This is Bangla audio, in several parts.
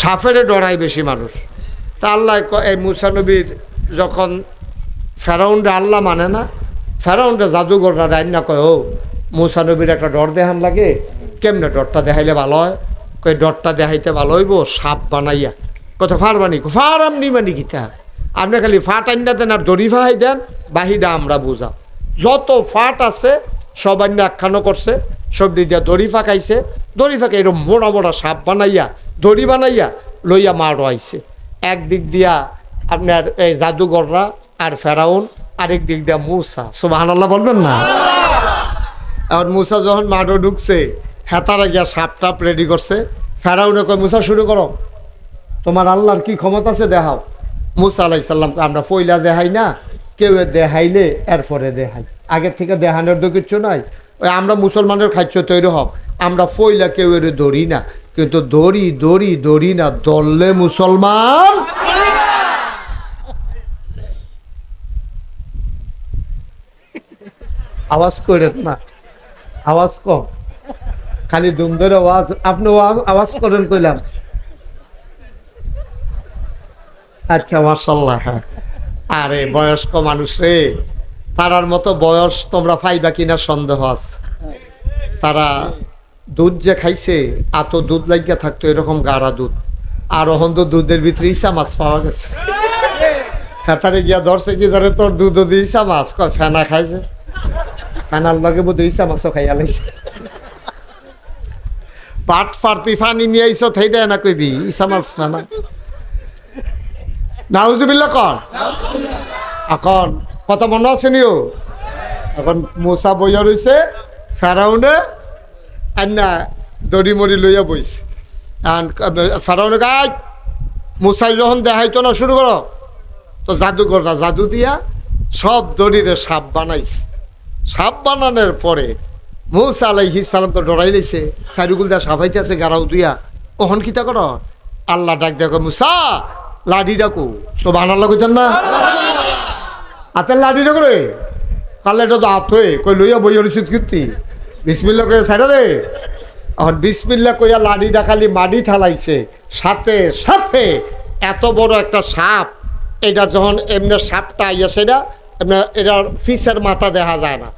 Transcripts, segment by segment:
সাফেরে ডরায় বেশি মানুষ। তা আল্লাহ এই মুসানবীর যখন ফেরাউন্ডে আল্লাহ মানে না ফেরাউন্ডে জাদুঘররা রান্না কয়, ও মুসানবীর একটা ডর দেখান লাগে। কেমনে ডরটা দেখাইলে ভালো হয়? কই ডরটা দেখাইতে ভালো হইব, সাপ বানাইয়া। কত, ফার বানি ফার আমনি মানি কিতা আপনি খালি ফাট আন্না দেন আর দড়ি ফাহাই দেন বাহিটা আমরা বুঝাও। যত ফাট আছে, সব আন্না আখ্যানো করছে, সব দিয়া দড়ি ফাঁকাইছে দড়ি ফাঁকাই এরকম মোড়া মোড়া সাপ বানাইয়া, দড়ি বানাইয়া লইয়া মার আইছে একদিক দিয়া আপনার এই জাদুঘররা আর ফেরাউন, আরেক দিক দিয়া মূসা। সুবাহান আল্লাহ বলবেন না? এখন মূসা যখন মাঠও ঢুকছে, হেতারা গিয়া সাপ টাপ রেডি করছে। ফেরাউনে কয়, মুসা, শুরু করো। তোমার আল্লাহর কি ক্ষমতা আছে দেখাও। মুসা আলাইসাল্লাম আমরা ফইলা দেখাই না, কেউ দেখাইলে এরপরে দেখাই। আগের থেকে দেখানোর তো কিচ্ছু নাই। ওই আমরা মুসলমানের খাদ্য তৈরি হব আমরা ফইলা কেউ এর ধরি না। কিন্তু দড়ি দড়ি দড়ি না দললে মুসলমান আওয়াজ করেন না, আওয়াজ কম। খালি দুমদের আওয়াজ, আপনি আওয়াজ- করেন কইলাম। আচ্ছা মার্শাল্লাহ হ্যাঁ। আরে, বয়স্ক মানুষ রে। তারার মতো বয়স তোমরা পাইবা কিনা সন্দেহ আছে। তারা দুধ যে খাইছে এত দুধ লাগিয়া থাকতো এরকম গাঢ়া দুধ। আর ওখান তো দুধের ভিতরে ইসা মাছ পাওয়া গেছে। হেতারে গিয়া ধরছে কি ধরে, তোর দুধও দিয়ে ইসা মাছ? কয়, ফেনা খাইছে। ফেনার লগে বোধ ইসা মাছও খাইয়া লাইছে। পাট ফার তুই ফানি নিয়ে আইস থাইটা না কইবি ইসা মাছ ফেনা। নাউজুবিল্লা কন। এখন কত মনে আছে নিও এখন মোসা বইয়া রইছে ফেরাউনে আন্না দড়ি মড়ি লইয়া বইছে। ফেরাউনে গাছ মুসাই যখন দেখাইতো না শুরু করো, তো জাদুঘরটা জাদু দিয়া সব দড়িরে সাপ বানাইছে। সাপ বানানোর পরে মুসা আলাইহি সালাম তো ডরাই লাইছে সাইডুগুল দা সাফাইতে আছে গারাও দিয়া, ওহন কিতা কর? আল্লাহ ডাক দেখো মুসা লাডি ডাকু। তো বানাল্লা কইতেন না? হাতের লাডি ডাকো রে। কালে এটা তো হাত হয়ে কই লইয়া বই রসিদ কীর্তি বিসমিল্লা কইয়া সাইডা দে। এখন বিসমিল্লা কইয়া লাডি ডাকালি মাডি থালাইছে সাথে সাথে এত বড় একটা সাপ, এটা যখন এমনি সাপটা আইয়া সেটা এমনি এটার ফিসের মাথা দেখা যায় না।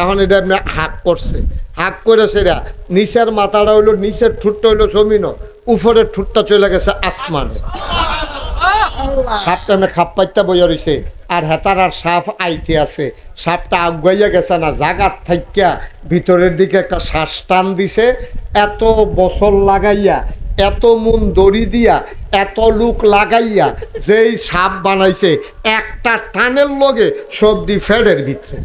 এখন এটা এমনি হাক করছে। হাক করে সেটা নিচের মাথাটা হইল, নিচের ঠুটটা হইল জমিন উপরের ঠুটটা চলে গেছে আসমানে। সাপটা এমনি খাপ পাইতে বইয়া আর হেতার আর সাপ আইতে আছে। সাপটা আগুয়াইয়া গেছে না, জাগাত থাইকা ভিতরের দিকে একটা শ্বাস টান দিছে। এত বছর লাগাইয়া, এত মন দড়ি দিয়া, এত লুক লাগাইয়া যেই সাপ বানাইছে, একটা টানের লগে সবজি ফেডের ভিতরে।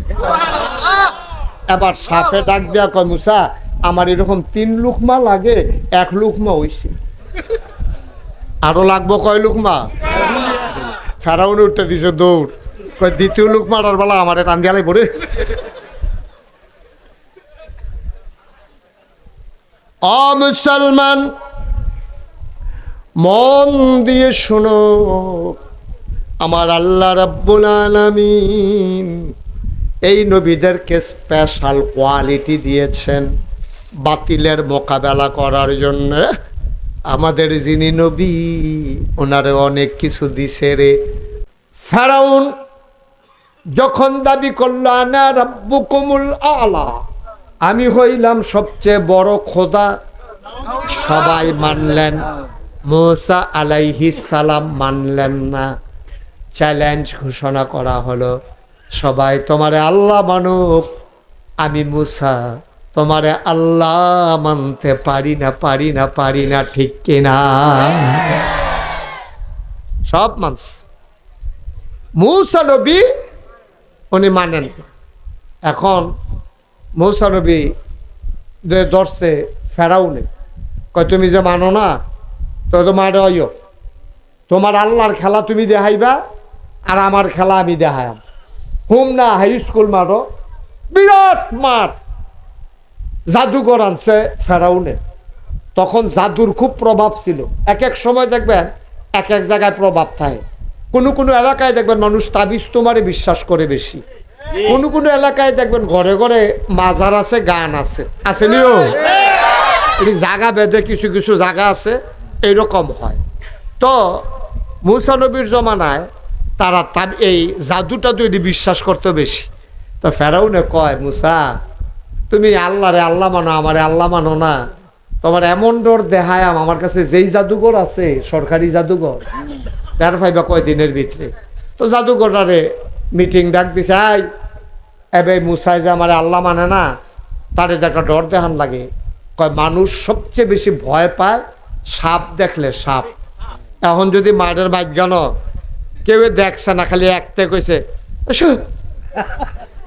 এবার সাপে ডাক দিয়া কয়, মুসা, আমার এরকম তিন লুকমা লাগে, এক লুকমা হইছে। আরও লাগবো কয় লুকমা? ফেরাউন উঠতে দিছে দৌড়। দ্বিতীয় লোক মারার বেলা আমার টান দিয়ালাই পড়ে। অ, মুসলমান, মন দিয়ে শোনো, আমার আল্লাহ রাব্বুল আলামিন এই নবীদেরকে স্পেশাল কোয়ালিটি দিয়েছেন বাতিলের মোকাবেলা করার জন্য। আমাদের যিনি নবী, ওনারে অনেক কিছু দিছে রে। ফেরাউন যখন দাবি করল, আনা রাব্বুকুমুল আলা আমি হইলাম সবচেয়ে বড় খোদা। সবাই মানলেন, মোসা আলাইহি সালাম মানলেন না। চ্যালেঞ্জ ঘোষণা করা হলো, সবাই তোমারে আল্লাহ মানুক, আমি মুসা তোমারে আল্লাহ মানতে পারি না পারি না পারি না, ঠিক কিনা? সব মানস মৌসা নবী, উনি মানেন এখন মৌসা নবী যে ধরছে ফেরাউনে, কয়, তুমি যে মানো না, তো তোমার অয় তোমার আল্লাহর খেলা তুমি দেখাইবা, আর আমার খেলা আমি দেখাইম হুম না হাই স্কুল মাঠও বিরাট মাঠ জাদুঘর আনছে ফেরাউনে। তখন জাদুর খুব প্রভাব ছিল। এক এক সময় দেখবেন এক এক জায়গায় প্রভাব থাকে। কোনো কোনো এলাকায় দেখবেন মানুষ তাবিজ তোমারে বিশ্বাস করে বেশি। কোনো কোনো এলাকায় দেখবেন ঘরে ঘরে মাজার আছে, গান আছে। আছে নিও? জায়গা বেঁধে কিছু কিছু জায়গা আছে, এইরকম হয়। তো মুসানবীর জমানায় তারা তার এই জাদুটা তৈরি বিশ্বাস করতে বেশি। তো ফেরাউনে কয়, মুসা তুমি আল্লাহরে আল্লাহ মানো আমারে আল্লাহ মানো না। তোমার এমন ডর দেহায়াম আমার কাছে যেই জাদুঘর আছে সরকারি জাদুঘর। তার ফাইবা কয় দিনের ভিতরে। তো জাদুঘরারে মিটিং ডাক দিছে আই এবে মুসাই যে আমার আল্লাহ মানে না তারে দেখা ডর দেখান লাগে। কয় মানুষ সবচেয়ে বেশি ভয় পায় সাপ দেখলে সাপ। এখন যদি মাঠের বাইজ্ঞান কেউ দেখছে না খালি একতে কইছে "এসো,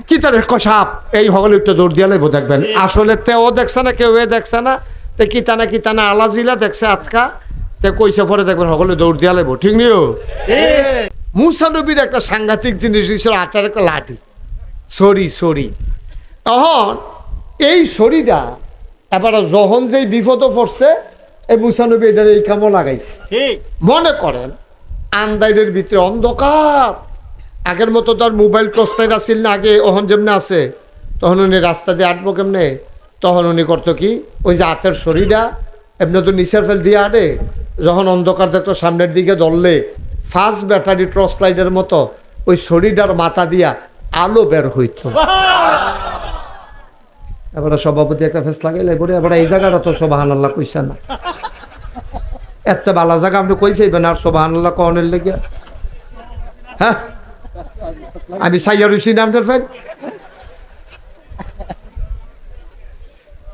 কি তার সাপ এই হগলে একটু দৌড় দিয়ে লাগবো দেখবেন। আসলে তেও দেখছে না কেউ দেখছে না তে কিতানা কিতানা আলাজিলা দেখছে আটকা তে কইছে পরে দেখবেন সকলে দৌড় দিয়া লাগবো ঠিক নিও? মুসা নবীর একটা সাংঘাতিক জিনিস ছিল হাতের একটা লাঠি। Sorry sorry. তখন এই সরিটা এবারে যখন যেই বিপদ পড়ছে এই মুসানবী এটার এই কামও লাগাইছে। মনে করেন আন্দাইরের ভিতরে অন্ধকার। আগের মতো তার মোবাইল টর্চলাইট আসিল না, আগে ওহন যেমনে আছে, তখন উনি রাস্তা দিয়ে আটবো কেমনে? তখন উনি করতো কি? ওই যে হাতের শরীরটা এমনি তো নিচের ফেল দিয়ে আটে, যখন অন্ধকার দেখতো সামনের দিকে ধরলে ফার্স্ট ব্যাটারি টর্চ লাইটের মতো ওই শরীরটার মাথা দিয়া আলো বের হইত। এবারে সভাপতি একটা ফেস লাগাইলে, এবারে এবারে এই জায়গাটা তো সোবাহান আল্লাহ কইছে না। এত ভালো জায়গা আপনি কই ফেলবেন আর সোবাহান আল্লাহ কনের লেগে হ্যাঁ? আমি সাইয়া রুচি নামটার ফেল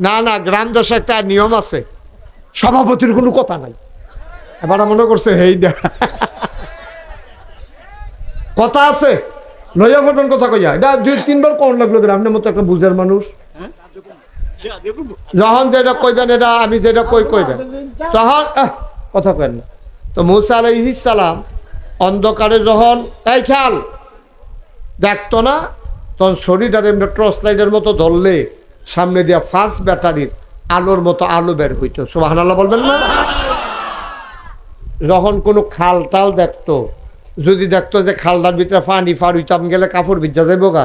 না না, গ্রাম দেশে একটা নিয়ম আছে। সভাপতির কোনো কথা নাই। এবার মনে করছে হেইডা কথা আছে। লইয়া ফোটন কথা কইয়া। এটা দুই, তিনবার কোন লাগল আপনার মতো একটা বুঝার মানুষ। যখন যেটা কইবেন, এটা আমি যেটা কই, কইবেন। তখন কথা কেন তো মুসা আলাইহিস সালাম অন্ধকারে যখন, এই খেয়াল দেখতো না? তখন শরীরটার এমনি টর্চ লাইটের মতো ধরলে সামনে দিয়া ফার্স্ট ব্যাটারির আলোর মতো আলো বের হইতো। সোহান আল্লাহ বলবেন না? যখন কোনো খাল টাল দেখতো, যদি দেখতো যে খালটার ভিতরে পানি ফার হইতাম গেলে কাপড় ভিজা যাইব গা।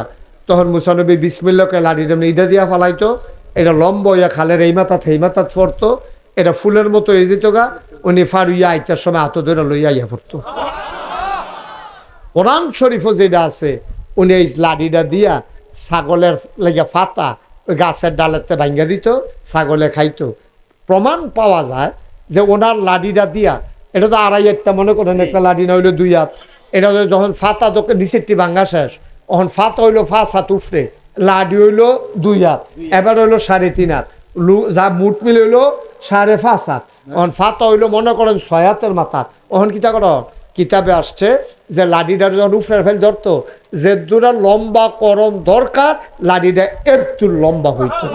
তখন মুসানবী বিসমিল্লাকে লাড়ির এমনি ইটা দিয়া ফালাইতো। এটা লম্ব হইয়া খালের এই মাথা এই মাথা পড়তো। এটা ফুলের মতো হয়ে যেত গা। উনি ফার হইয়া আইতার সময় হাত ধরে লইয়া ইয়া পড়তো। কোরআন শরীফও যেটা আছে উনি এই লাডিটা দিয়া ছাগলের লেগে ফাতা ওই গাছের ডালেতে ভাঙ্গা দিত, ছাগলে খাইতো। প্রমাণ পাওয়া যায় যে ওনার লাডিটা দিয়া, এটা তো আড়াই একটা মনে করেন একটা লাডি না হইল দুই হাত। এটা তো যখন ফাতা তোকে নিচেরটি ভাঙ্গা শেষ, তখন ফাতা হইল ফাঁস হাত উফরে, লাডি হইল দুই হাত, এবার হইল সাড়ে তিন হাত। যা মুঠ মিল হইল সাড়ে পাঁচ হাত। তখন ফাতা হইল মনে করেন ছয় হাতের মাথা। তখন কিতা করো, কিতাবে আসছে যে লাডিডার যখন উফরের ফেল ধরতো, যে দুটা লম্বা করম দরকার লাডিডা একটু লম্বা হইতো।